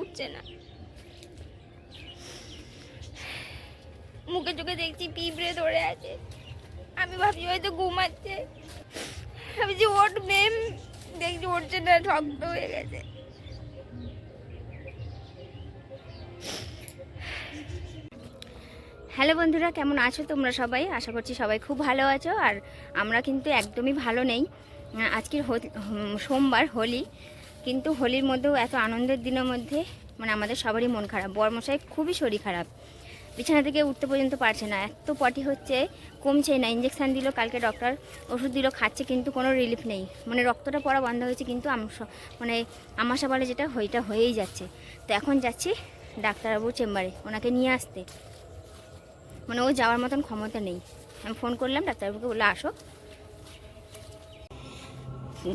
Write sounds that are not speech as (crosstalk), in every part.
উঠছে না। মুখে চোখে দেখছি পিঁপড়ে ধরে আছে। আমি ভাবছি হয়তো ঘুমাচ্ছে। ভাবছি ওঠ মেম, দেখছি উঠছে না, শক্ত হয়ে গেছে। হ্যালো বন্ধুরা, কেমন আছো তোমরা সবাই? আশা করছি সবাই খুব ভালো আছো, আর আমরা কিন্তু একদমই ভালো নেই। আজকের সোমবার হোলি। কিন্তু হোলির মধ্যেও এত আনন্দের দিনের মধ্যে মানে আমাদের সবারই মন খারাপ। বর্মশাই খুবই শরীর খারাপ। বিছানা থেকে উঠতে পর্যন্ত পারছে না। এত পটি হচ্ছে কমছে না। ইঞ্জেকশান দিল, কালকে ডক্টর ওষুধ দিল, খাচ্ছে কিন্তু কোনো রিলিফ নেই। মানে রক্তটা পড়া বন্ধ হয়েছে কিন্তু মানে আমাশা বলে যেটা হইটা হয়েই যাচ্ছে। তো এখন যাচ্ছি ডাক্তারবাবুর চেম্বারে ওনাকে নিয়ে আসতে। মানে ও যাওয়ার মতন ক্ষমতা নেই। আমি ফোন করলাম, ডাক্তারবাবুকে বলল, আসো।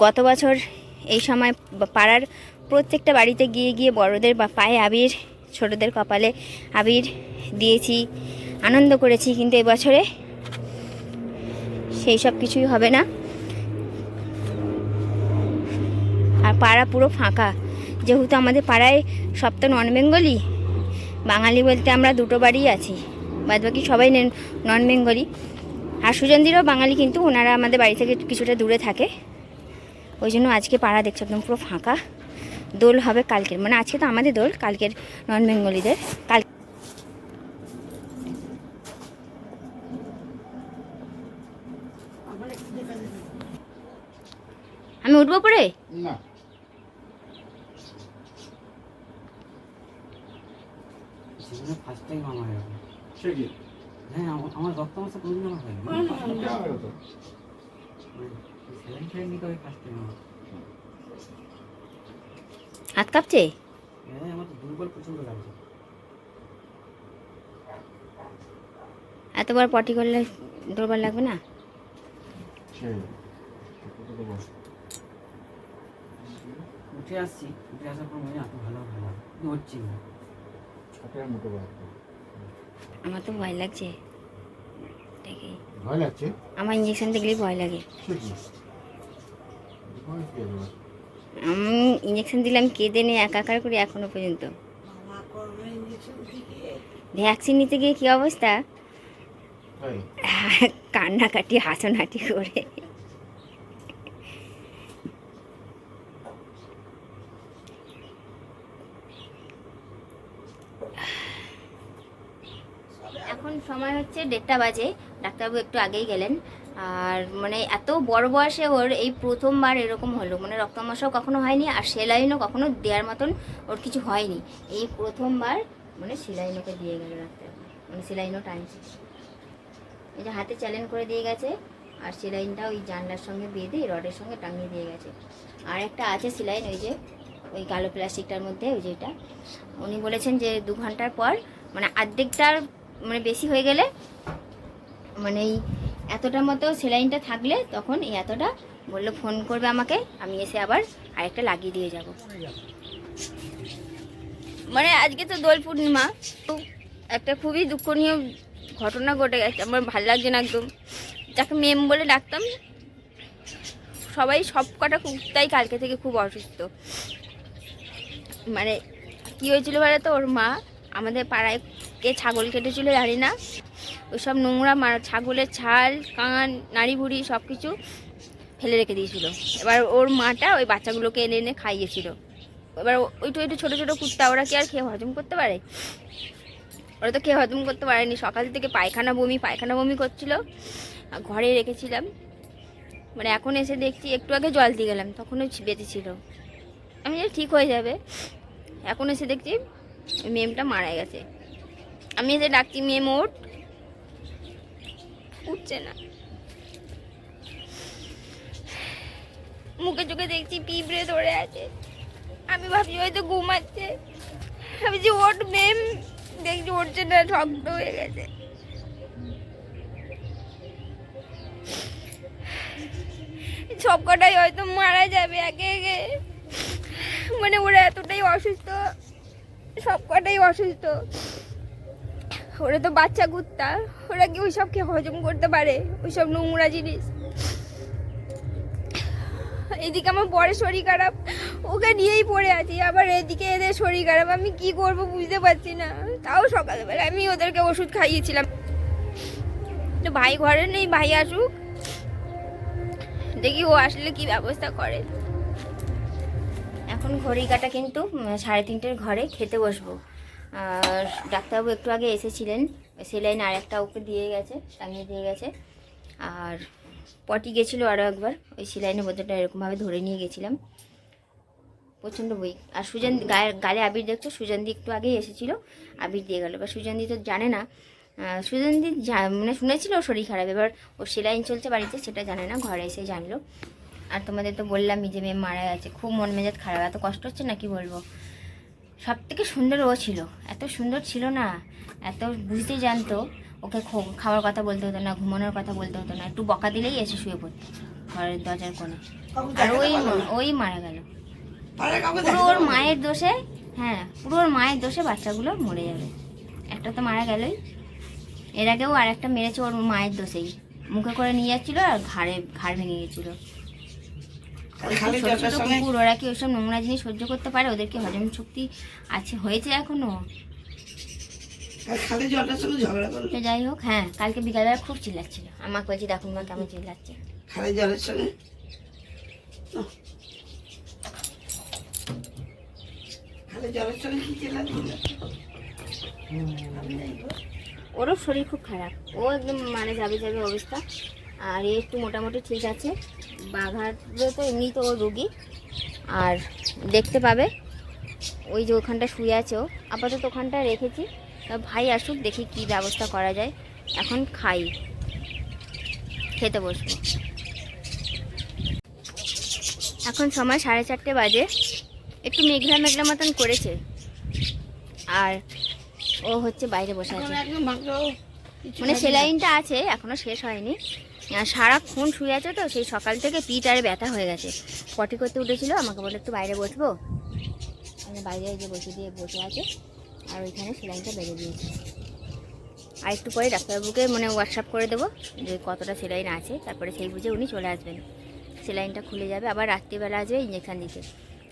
গত বছর এই সময় পাড়ার প্রত্যেকটা বাড়িতে গিয়ে গিয়ে বড়দের বা পায়ে আবির, ছোটদের কপালে আবির দিয়েছি, আনন্দ করেছি, কিন্তু এবছরে সেই সব কিছুই হবে না। আর পাড়া পুরো ফাঁকা। যেহেতু আমাদের পাড়ায় সব তো নন বেঙ্গলি বাঙালি বলতে আমরা দুটো বাড়ি আছি বাদ বাকি সবাই নন বেঙ্গলি আর সুজনদিরও বাঙালি, কিন্তু ওনারা আমাদের বাড়ি থেকে কিছুটা দূরে থাকে। ওই জন্য আজকে পাড়া দেখছ একদম পুরো ফাঁকা। দোল হবে কালকের মানে আজকে তো আমাদের দোল কালকের নন বেঙ্গলিদের। কাল আমি উঠবো পরে? না। ফার্স্ট টাইম আমার এরকম। সে কি? হ্যাঁ আমার- আমার রক্ত মাসে কোনোদিন আমার হয়নি। হাত কাঁপছে? হ্যাঁ এতবার পটি করলে দুর্বল লাগবে না। উঠে আসছি উঠে আসার পর মনে এত ভালো ভালো হচ্ছি না। আমার তো ভয় লাগছে। দেখি ভয় লাগছে? আমার ইঞ্জেকশন দেখলেই ভয় লাগে। আমি ইঞ্জেকশন দিলাম কেঁদে নিয়ে একাকার করি এখনও পর্যন্ত। ভ্যাকসিন নিতে গিয়ে কি অবস্থা? কান্নাকাটি হাসনাটি করে। এখন সময় হচ্ছে দেড়টা বাজে। ডাক্তারবাবু একটু আগেই গেলেন। আর মানে এত বড় বয়সে ওর এই প্রথমবার এরকম হলো। মানে রক্তমাশাও কখনো হয়নি আর সেলাইনও কখনো দেওয়ার মতন ওর কিছু হয়নি। এই প্রথমবার মানে সেলাইন ওকে দিয়ে গেল ডাক্তারবাবু। মানে সেলাইনও টানছে এই যে হাতে চ্যালেঞ্জ করে দিয়ে গেছে আর সেলাইনটা ওই জানলার সঙ্গে বেঁধে রডের সঙ্গে টাঙিয়ে দিয়ে গেছে। আর একটা আছে সেলাইন, ওই যে, ওই কালো প্লাস্টিকটার মধ্যে, ওই যেটা উনি বলেছেন যে দু ঘণ্টার পর মানে অর্ধেকটার মানে বেশি হয়ে গেলে মানে এই এতটা মতো সেলাইনটা থাকলে তখন এই এতটা বলল ফোন করবে আমাকে, আমি এসে আবার আরেকটা লাগিয়ে দিয়ে যাব। মানে আজকে তো দোল পূর্ণিমা একটা খুবই দুঃখনীয় ঘটনা ঘটে গেছে, আমার ভালো লাগছে না একদম। যাকে মেম বলে ডাকতাম, সবাই সব কটা কুত্তাই কালকে থেকে খুব অসুস্থ। মানে কী হয়েছিল বলে তো ওর মা আমাদের পাড়ায় কে ছাগল কেটেছিল জানি না। ওই সব নোংরা মার ছাগলের ছাল, কান, নাড়ি ভুড়ি সব কিছু ফেলে রেখে দিয়েছিল। এবার ওর মাটা ওই বাচ্চাগুলোকে এনে এনে খাইয়েছিল। এবার ওইটু একটু ছোটো ছোটো কুত্তা, ওরা কি আর খেয়ে হজম করতে পারে? ওরা তো খেয়ে হজম করতে পারেনি। সকাল থেকে পায়খানা বমি পায়খানা বমি করছিল। ঘরে রেখেছিলাম। মানে এখন এসে দেখছি একটু আগে জল দিয়ে গেলাম তখনও বেঁচে ছিল আমি ঠিক হয়ে যাবে। এখন এসে দেখছি মেমটা মারা গেছে। আমি এসে ডাকছি মেয়ে ওঠ উঠছে না। মুখে চোখে দেখছি পিঁপড়ে ধরে আছে। আমি ভাবছি হয়তো ঘুমাচ্ছে। ভাবছি ওট মেম দেখছি, উঠছে না, শক্ত হয়ে গেছে। সব কটাই হয়তো মারা যাবে একে একে মানে ওরা এতটাই অসুস্থ, সব কটাই অসুস্থ। ওরা তো বাচ্চা কুত্তা। ওরা কি ওইসব খেয়ে হজম করতে পারে? ওইসব নোংরা জিনিস। এদিকে আমার বড় শরীর খারাপ। ওকে নিয়েই পড়ে আছি। আবার এদিকে এদের শরীর খারাপ। আমি কি করব বুঝতে পারছি না। তাও সকালবেলা আমি ওদেরকে ওষুধ খাইয়েছিলাম। ভাই ঘরে নেই, ভাই আসুক। দেখি ও আসলে কি ব্যবস্থা করে। এখন ঘড়ি কাটা কিন্তু সাড়ে তিনটের ঘরে খেতে বসবো। আর ডাক্তারবাবু একটু আগে এসেছিলেন, সেলাইন আর একটা ওকে দিয়ে গেছে, টাঙিয়ে দিয়ে গেছে। আর পটি গেছিল আরও একবার, ওই সেলাইনের বোতলটা এরকমভাবে ধরে নিয়ে গেছিলাম। প্রচণ্ড বই। আর সুজন গায়ে গালে আবির দেখছ? সুজনদি একটু আগেই এসেছিল, আবির দিয়ে গেল। এবার সুজনদি তো জানে না। সুজনদি মানে শুনেছিল শরীর খারাপ, এবার ওর সেলাইন চলছে বাড়িতে, সেটা জানে না, ঘরে এসে জানলো। আর তোমাদের তো বললামই যে মেয়ে মারা গেছে, খুব মন মেজাজ খারাপ, এত কষ্ট হচ্ছে না কি বলব? সব থেকে সুন্দর ও ছিল। এত সুন্দর ছিল না এত বুঝতে জানতো ওকে খাওয়ার কথা বলতে হতো না ঘুমানোর কথা বলতে হতো না একটু বকা দিলেই এসে শুয়ে পড়তো ঘরের দরজার কোণে। আর ওই ওই মারা গেল। পুরো ওর মায়ের দোষে হ্যাঁ পুরো ওর মায়ের দোষে বাচ্চাগুলো মরে যাবে। একটা তো মারা গেলই। এর আগেও আর একটা মেরেছে ওর মায়ের দোষেই। মুখে করে নিয়ে যাচ্ছিল আর ঘাড়ে ঘাড় ভেঙে গেছিল। কুকুর ওরা কি ওইসব নোংরা জিনিস সহ্য করতে পারে? ওদের কি হজম শক্তি আছে হয়েছে এখনও? তো যাই হোক হ্যাঁ কালকে বিকালবেলা খুব চিল্লাচ্ছিল। আমাকে বলছি দেখুন মা কেমন চিল্লাচ্ছে। খালি জলের সঙ্গে? ওরও শরীর খুব খারাপ। ও একদম মানে যাবে যাবে অবস্থা। আর একটু মোটামুটি ঠিক আছে। বাঘারও তো এমনি তো ও রুগী। আর দেখতে পাবে ওই যে ওখানটা শুয়ে আছে ও। আপাতত ওখানটা রেখেছি। তা ভাই আসুক দেখি কি ব্যবস্থা করা যায়। এখন খাই। খেতে বসবো। এখন সময় সাড়ে চারটে বাজে। একটু মেঘলা মেঘলা মতন করেছে। আর ও হচ্ছে বাইরে বসে আছে। মানে সেলাইনটা আছে এখনও শেষ হয়নি। সারাক্ষণ শুয়ে আছে তো, সেই সকাল থেকে পিঠ আর ব্যথা হয়ে গেছে। পটি করতে উঠেছিল, আমাকে বলে একটু বাইরে বসবো। আমি বাইরে যে বসে দিয়ে বসে আছে, আর ওইখানে সেলাইনটা বেড়ে দিয়েছে। আর একটু পরে ডাক্তারবাবুকে মানে হোয়াটসঅ্যাপ করে দেবো যে কতটা সেলাইন আছে, তারপরে সেই বুঝে উনি চলে আসবেন। সেলাইনটা খুলে যাবে, আবার রাত্রিবেলা আসবে ইঞ্জেকশান দিতে।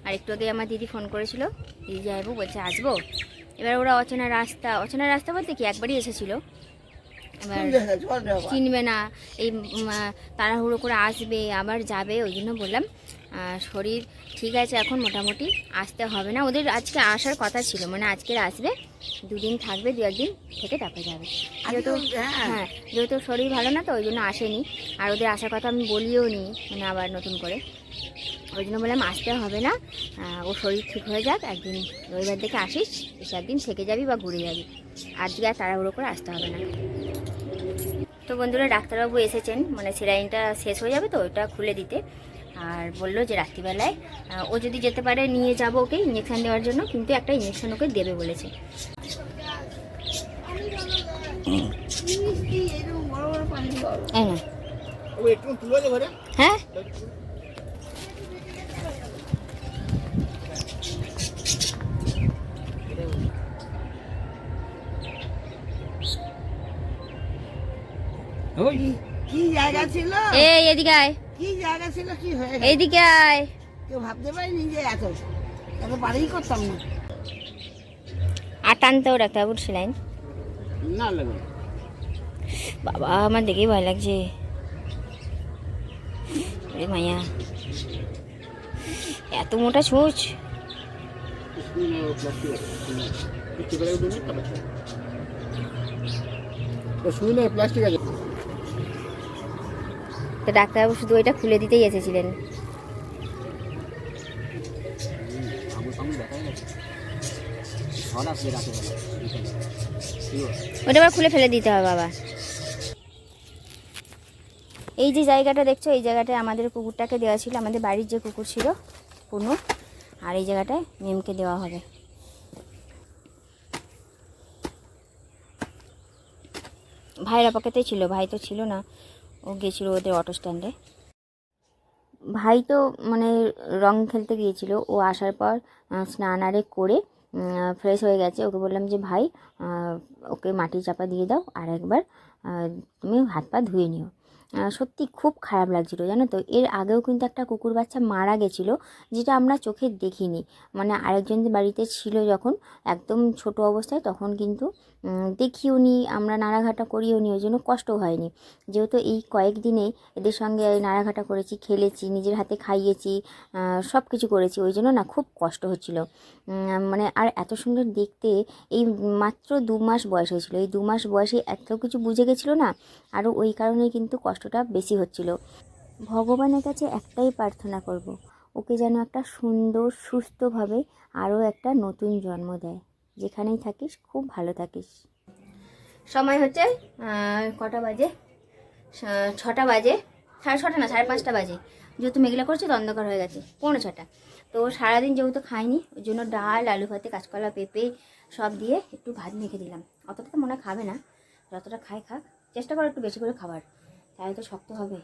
আর একটু আগে আমার দিদি ফোন করেছিল, দিদি যাইবো, বলছে আসব। এবার ওরা অচেনা রাস্তা অচেনা রাস্তা বলতে কি, একবারই এসেছিল। এবার (laughs) চিনবে না এই তাড়াহুড়ো করে আসবে আবার যাবে ওই জন্য বললাম শরীর ঠিক আছে এখন মোটামুটি আসতে হবে না। ওদের আজকে আসার কথা ছিল মানে আজকের আসবে দুদিন থাকবে দু একদিন থেকে তারপরে যাবে। যেহেতু হ্যাঁ। হ্যাঁ যেহেতু শরীর ভালো না তো ওই জন্য আসেনি। আর ওদের আসার কথা আমি বলিও নি মানে আবার নতুন করে। ওই জন্য বললাম আসতে হবে না ও শরীর ঠিক হয়ে যাক একদিন রবিবার দেখে আসিস এসে একদিন থেকে যাবি বা ঘুরে যাবি। আজকে আর তাড়াহুড়ো করে আসতে হবে না। তো বন্ধুরা ডাক্তারবাবু এসেছেন মানে সেলাইনটা শেষ হয়ে যাবে তো ওটা খুলে দিতে। আর বলল যে রাত্রিবেলায় ও যদি যেতে পারে নিয়ে যাব ওকে ইঞ্জেকশান দেওয়ার জন্য কিন্তু একটা ইঞ্জেকশান ওকে দেবে বলেছে। হ্যাঁ? কি জায়গা ছিল এই এদিকে আয় কি জায়গা ছিল কি হয়ে গেল এইদিকে আয় কেউ ভাবতে পারিনি যে এত এত বাড়িই করতাম না আর টানতেও ডাক্তারবাবুর সেলাইন না লাগে বাবা আমার দেখেই ভয় লাগছে আরে মায়া এত মোটা ছুঁচ শুই না প্লাস্টিক আছে তো ডাক্তারবাবু শুধু ওইটা খুলে দিতেই এসেছিলেন। ওটা আবার খুলে ফেলে দিতে হবে বাবা। এই যে জায়গাটা দেখছ, এই জায়গাটায় আমাদের কুকুরটাকে দেওয়া ছিল, আমাদের বাড়ির যে কুকুর ছিল পূর্ণ আর এই জায়গাটায় মেমকে দেওয়া হবে। ভাইয়ের আপাকেতেই ছিল, ভাই তো ছিল না। ও গেছিল ওদের অটো স্ট্যান্ডে ভাই তো মানে রং খেলতে গিয়েছিল। ও আসার পর স্নান আরে করে ফ্রেশ হয়ে গেছে। ওকে বললাম যে, ভাই ওকে মাটি চাপা দিয়ে দাও। আর একবার তুমি হাত পা ধুয়ে নিও। সত্যি খুব খারাপ লাগছিল, জানো তো? এর আগেও কিন্তু একটা কুকুর বাচ্চা মারা গেছিল, যেটা আমরা চোখে দেখিনি। মানে আরেকজনদের বাড়িতে ছিল যখন, একদম ছোট অবস্থায়, তখন কিন্তু দেখিও নি, আমরা নাড়াঘাটা করিও নি, ওই জন্য কষ্ট হয়নি। যেহেতু এই কয়েকদিনে এদের সঙ্গে নাড়াঘাটা করেছি, খেলেছি, নিজের হাতে খাইয়েছি সব কিছু করেছি, ওই জন্য না খুব কষ্ট হচ্ছিল। মানে আর এত সুন্দর দেখতে, এই মাত্র দু মাস বয়স হয়েছিল। এই দু মাস বয়সে এত কিছু বুঝে গেছিল না, আরও ওই কারণেই কিন্তু কষ্টটা বেশি হচ্ছিল। ভগবানের কাছে একটাই প্রার্থনা করব। ওকে যেন একটা সুন্দর, সুস্থভাবে আরও একটা নতুন জন্ম দেয়। যেখানেই থাকিস, খুব ভালো থাকিস। সময় হচ্ছে কটা বাজে? ছটা বাজে। সাড়ে ছটা না, সাড়ে পাঁচটা বাজে। যেহেতু মেঘলা করছে, তো অন্ধকার হয়ে গেছে। পৌনে ছটা। তো সারাদিন যেহেতু খাইনি, ওই জন্য ডাল, আলু ভাতে, কাঁচকলা, পেঁপে সব দিয়ে একটু ভাত মেখে দিলাম। অতটা তো মনে খাবে না। যতটা খায় খাক, চেষ্টা করো একটু বেশি করে খাবার। তাহলে তো শক্ত হবে।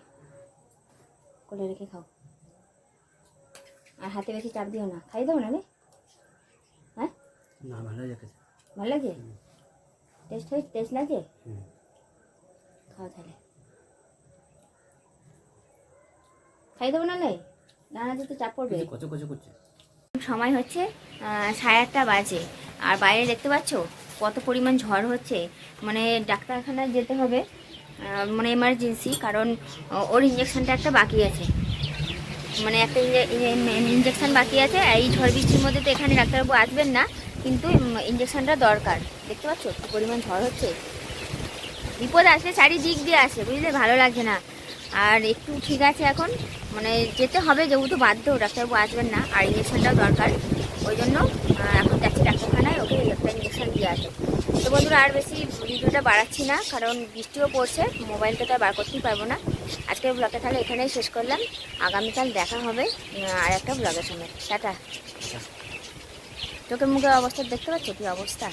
কোলে রেখে খাও। আর হাতে বেশি চাপ দিও না। খাই দেবো না রে। হ্যাঁ? না ভালো রেখেছে ভালো লাগে? টেস্ট হয়ে টেস্ট লাগে? খাও তাহলে। খাই দেবো দানা দিতে চাপ পড়বে। কচু কচু করছে। সময় হচ্ছে সাড়ে আটটা বাজে। আর বাইরে দেখতে পাচ্ছ কত পরিমাণ ঝড় হচ্ছে? মানে ডাক্তারখানায় যেতে হবে। মানে এমার্জেন্সি কারণ ওর ইঞ্জেকশানটা একটা বাকি আছে। মানে একটা ইঞ্জেকশন বাকি আছে, এই ঝড় বৃষ্টির মধ্যে তো এখানে ডাক্তারবাবু আসবেন না, কিন্তু ইঞ্জেকশানটা দরকার। দেখতে পাচ্ছ, কি পরিমাণ ঝড় হচ্ছে? বিপদ আসলে চারিদিক দিয়ে আসে, বুঝলে? ভালো লাগছে না। আর একটু ঠিক আছে এখন মানে যেতে হবে, যেহেতু বাধ্য, ডাক্তারবাবু আসবেন না, আর ইঞ্জেকশনটাও দরকার। ওই জন্য এখন যাচ্ছি ডাক্তারখানায়, ওকে একটা দিয়ে আসে। তো বন্ধুরা আর বেশি ভিডিওটা বাড়াচ্ছি না কারণ বৃষ্টিও পড়ছে মোবাইলটা তো আর বার করতেই পারব না। আজকের ব্লগটা তাহলে এখানেই শেষ করলাম। আগামীকাল দেখা হবে আর একটা ব্লগের সঙ্গে। টাটা। চোখের মুখে অবস্থা দেখতে পাচ্ছ? কি অবস্থা?